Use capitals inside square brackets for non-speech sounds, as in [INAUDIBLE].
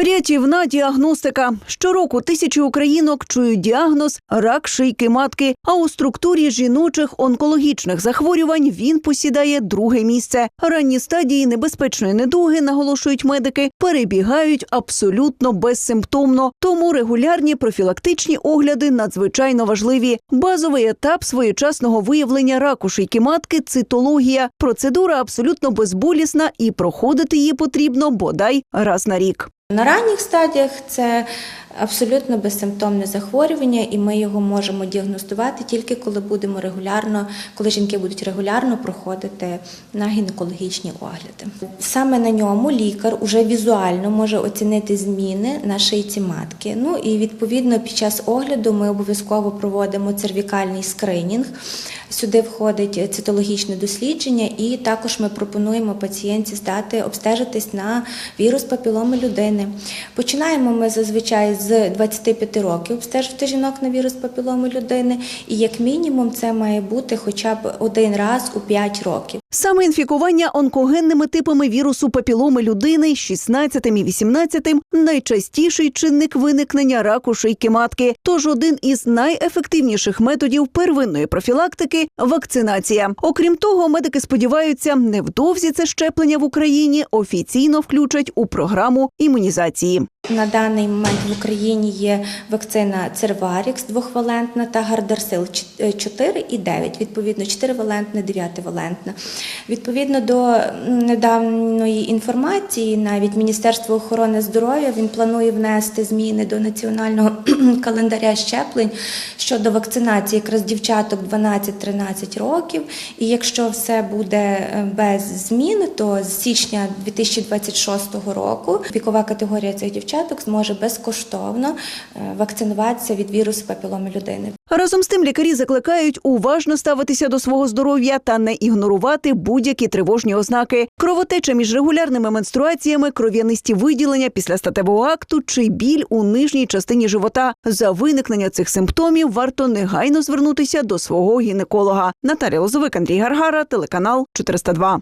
Рятівна діагностика. Щороку тисячі українок чують діагноз рак шийки матки. А у структурі жіночих онкологічних захворювань він посідає друге місце. Ранні стадії небезпечної недуги, наголошують медики, перебігають абсолютно безсимптомно. Тому регулярні профілактичні огляди надзвичайно важливі. Базовий етап своєчасного виявлення раку шийки матки цитологія. Процедура абсолютно безболісна і проходити її потрібно бодай раз на рік. На ранніх стадіях це абсолютно безсимптомне захворювання, і ми його можемо діагностувати тільки коли будемо регулярно, коли жінки будуть регулярно проходити на гінекологічні огляди. Саме на ньому лікар уже візуально може оцінити зміни на шийці матки. Ну і відповідно під час огляду ми обов'язково проводимо цервікальний скринінг. Сюди входить цитологічне дослідження, і також ми пропонуємо пацієнтці здати обстежитись на вірус папіломи людини. Починаємо ми зазвичай з 25 років обстежити жінок на вірус папіломи людини, і як мінімум це має бути хоча б один раз у 5 років. Саме інфікування онкогенними типами вірусу папіломи людини 16 і 18 – найчастіший чинник виникнення раку шийки матки. Тож один із найефективніших методів первинної профілактики вакцинація. Окрім того, медики сподіваються, невдовзі це щеплення в Україні офіційно включать у програму імунізації. На даний момент в Україні є вакцина Церварікс двохвалентна та Гардарсил 4 і 9, відповідно 4-валентна, 9-валентна. Відповідно до недавньої інформації, навіть Міністерство охорони здоров'я він планує внести зміни до національного [CLEARS THROAT] календаря щеплень щодо вакцинації якраз дівчаток 12-13 років. І якщо все буде е, без змін, то з січня 2026 року вікова категорія цих дівчаток зможе безкоштовно е, вакцинуватися від вірусу папіломи людини. Разом з тим лікарі закликають уважно ставитися до свого здоров'я та не ігнорувати будь-які тривожні ознаки. Кровотеча між регулярними менструаціями, кров'янисті виділення після статевого акту чи біль у нижній частині живота. За виникнення цих симптомів варто негайно звернутися до свого гінеколога. Наталія Лозовик, Андрій Гаргара, телеканал 402.